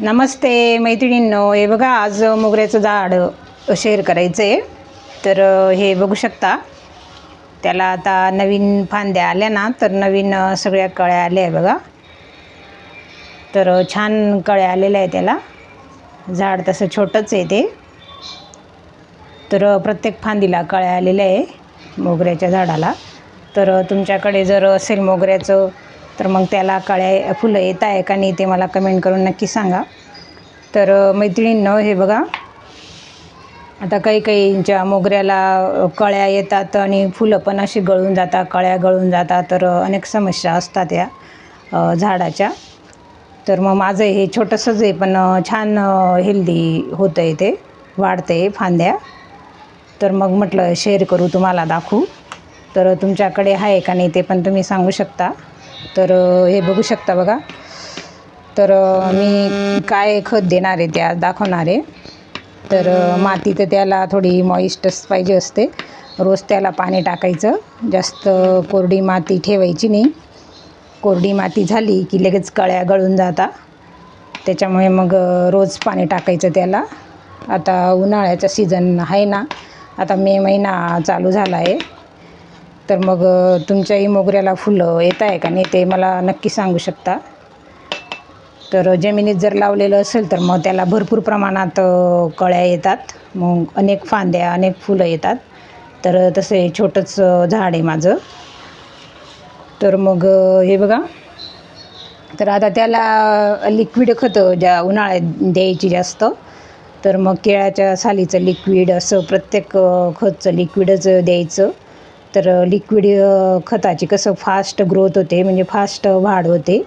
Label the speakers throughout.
Speaker 1: नमस्ते मैत्रिणींनो. हे बघा आज मोगऱ्याचं झाड शेअर करायचं आहे तर हे बघू शकता. त्याला आता नवीन फांद्या आल्या ना तर नवीन सगळ्या कळ्या आल्या आहे बघा. तर छान कळ्या आलेल्या आहे त्याला. झाड तसं छोटंच आहे ते. तर प्रत्येक फांदीला कळ्या आलेल्या आहे मोगऱ्याच्या झाडाला. तर तुमच्याकडे जर असेल मोगऱ्याचं तर मग त्याला कळ्या फुलं येत आहे का नाही ते मला कमेंट करून नक्की सांगा. तर मैत्रिणींनं हे बघा. आता काही काहींच्या मोगऱ्याला कळ्या येतात आणि फुलं पण अशी गळून जातात कळ्या गळून जातात. तर अनेक समस्या असतात या झाडाच्या. तर मग माझं हे छोटंसंच आहे पण छान हेल्दी होतं आहे ते वाढतं आहे फांद्या. तर मग म्हटलं शेअर करू तुम्हाला दाखवू. तर तुमच्याकडे आहे का नाही ते पण तुम्ही सांगू शकता. तर हे बघू शकता बघा. तर मी काय खत देणार आहे त्या दाखवणार आहे. तर माती तर त्याला थोडी मॉइस्टच पाहिजे असते. रोज त्याला पाणी टाकायचं. जास्त कोरडी माती ठेवायची नाही. कोरडी माती झाली की लगेच कळ्या गळून जातात. त्याच्यामुळे मग रोज पाणी टाकायचं त्याला. आता उन्हाळ्याचा सीझन आहे ना. आता मे महिना चालू झाला आहे. तर मग तुमच्याही मोगऱ्याला फुलं येत आहे का नाही ते मला नक्की सांगू शकता. तर जमिनीत जर लावलेलं असेल तर मग त्याला भरपूर प्रमाणात कळ्या येतात. मग अनेक फांद्या अनेक फुलं येतात. तर तसं हे छोटंच झाड आहे माझं. तर मग हे बघा. तर आता त्याला लिक्विड खतं ज्या उन्हाळ्यात द्यायची जास्त. तर मग केळाच्या सालीचं लिक्विड असं प्रत्येक खतचं लिक्विडच द्यायचं. तर लिक्विड खताची कसं फास्ट ग्रोथ होते म्हणजे फास्ट वाढ होते.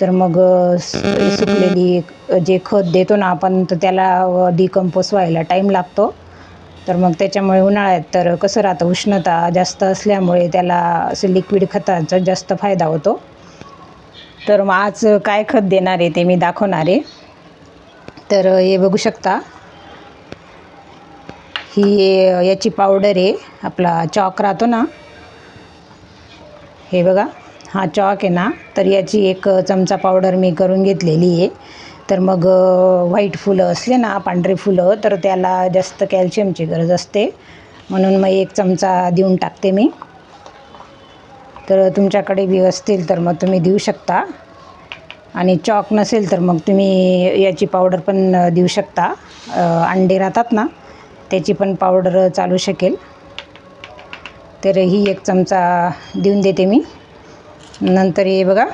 Speaker 1: तर मग सुकलेली जे खत देतो ना आपण तर त्याला डिकम्पोज व्हायला टाईम लागतो. तर मग त्याच्यामुळे उन्हाळ्यात तर कसं राहतं उष्णता जास्त असल्यामुळे त्याला असं लिक्विड खताचा जास्त फायदा होतो. तर मग आज काय खत देणार आहे ते मी दाखवणार आहे. तर हे बघू शकता. ही याची पावडर आहे. आपला चॉक राहतो ना. हे बघा. हा चॉक आहे ना. तर याची एक चमचा पावडर मी करून घेतलेली आहे. तर मग व्हाईट फुलं असले ना पांढरे फुलं तर त्याला जास्त कॅल्शियमची गरज असते. म्हणून मग एक चमचा देऊन टाकते मी. तर तुमच्याकडे बी असतील तर मग तुम्ही देऊ शकता. आणि चॉक नसेल तर मग तुम्ही याची पावडर पण देऊ शकता. अंडे राहतात ना. त्याची पण पावडर चालू शकेल. तर ही एक चमचा देऊन देते मी. नंतर हे बघा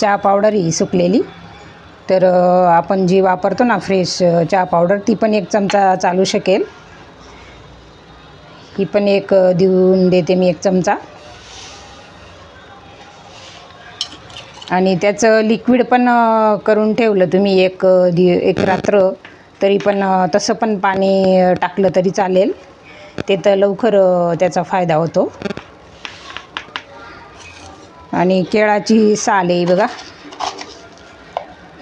Speaker 1: चहा पावडर ही सुकलेली. तर आपण जी वापरतो ना फ्रेश चहा पावडर ती पण एक चमचा चालू शकेल. ही पण एक देऊन देते मी एक चमचा. आणि त्याचं लिक्विड पण करून ठेवलं तुम्ही एक दि एक रात्र. तरी पण तसं पण पाणी टाकलं तरी चालेल. ते तर लवकर त्याचा फायदा होतो. आणि केळाची साल आहे बघा.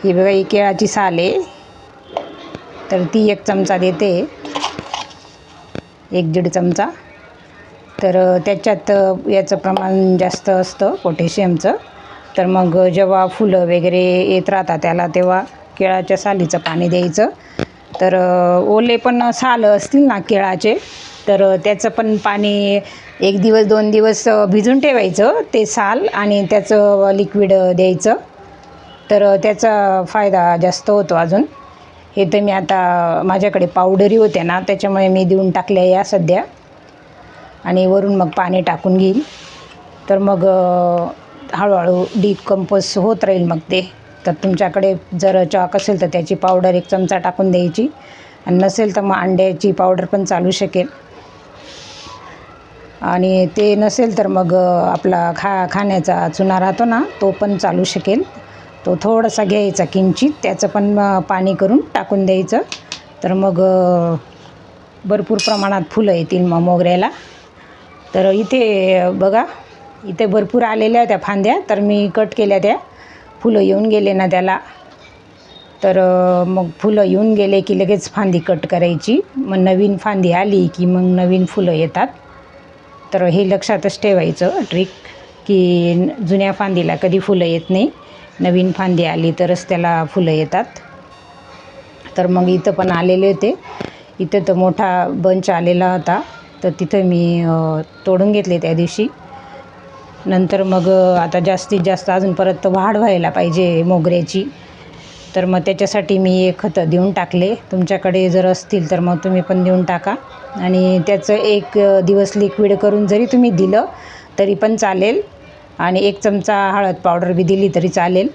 Speaker 1: ही बघा ही केळाची साल आहे. तर ती एक चमचा देते. एक दीड चमचा. तर त्याच्यात याचं प्रमाण जास्त असतं पोटॅशियमचं. तर मग जेव्हा फुलं वगैरे येत राहतात त्याला तेव्हा केळाच्या सालीचं पाणी द्यायचं. तर ओले पण सालं असतील ना केळाचे तर त्याचं पण पाणी एक दिवस दोन दिवस भिजून ठेवायचं ते साल आणि त्याचं लिक्विड द्यायचं. तर त्याचा फायदा जास्त होतो अजून. हे तर मी आता माझ्याकडे पावडरी होते ना त्याच्यामुळे मी देऊन टाकल्या या सध्या. आणि वरून मग पाणी टाकून घेईल. तर मग हळूहळू हळूहळू डिकम्पोज होत राहील मग ते. तर तुमच्याकडे जर चॉक असेल तर त्याची पावडर एक चमचा टाकून द्यायची. आणि नसेल तर मग अंड्याची पावडर पण चालू शकेल. आणि ते नसेल तर मग आपला खा खाण्याचा चुना राहतो ना तो पण चालू शकेल. तो थोडासा घ्यायचा किंचित त्याचं पण पाणी करून टाकून द्यायचं. तर मग भरपूर प्रमाणात फुलं येतील मग मोगऱ्याला. तर इथे बघा इथे भरपूर आलेल्या त्या फांद्या. तर मी कट केल्या त्या. फुलं येऊन गेले ना त्याला. तर मग फुलं येऊन गेले की लगेच फांदी कट करायची. मग नवीन फांदी आली की मग नवीन फुलं येतात. तर हे लक्षातच ठेवायचं ट्रिक की जुन्या फांदीला कधी फुलं येत नाही. नवीन फांदी आली तरच त्याला फुलं येतात. तर मग इथं पण आलेले होते. इथं तर मोठा बंच आलेला होता. तर तिथं मी तोडून घेतले त्या दिवशी. नंतर मग आता जास्तीत जास्त अजून परत वाढ व्हायला पाहिजे मोगऱ्याची. तर मग त्याच्यासाठी मी एक खतं देऊन टाकले. तुमच्याकडे जर असतील तर मग तुम्ही पण देऊन टाका. आणि त्याचं एक दिवस लिक्विड करून जरी तुम्ही दिलं तरी पण चालेल. आणि एक चमचा हळद पावडर बी दिली तरी चालेल.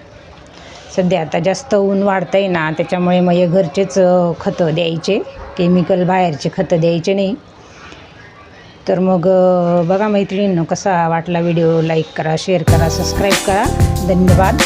Speaker 1: सध्या आता जास्त ऊन वाढतं आहे ना त्याच्यामुळे मग हे घरचेच खतं द्यायचे. केमिकल बाहेरचे खतं द्यायचे नाही. तर मग बघा मैत्रिणींनो कसा वाटला व्हिडिओ. लाईक करा शेअर करा सबस्क्राईब करा. धन्यवाद.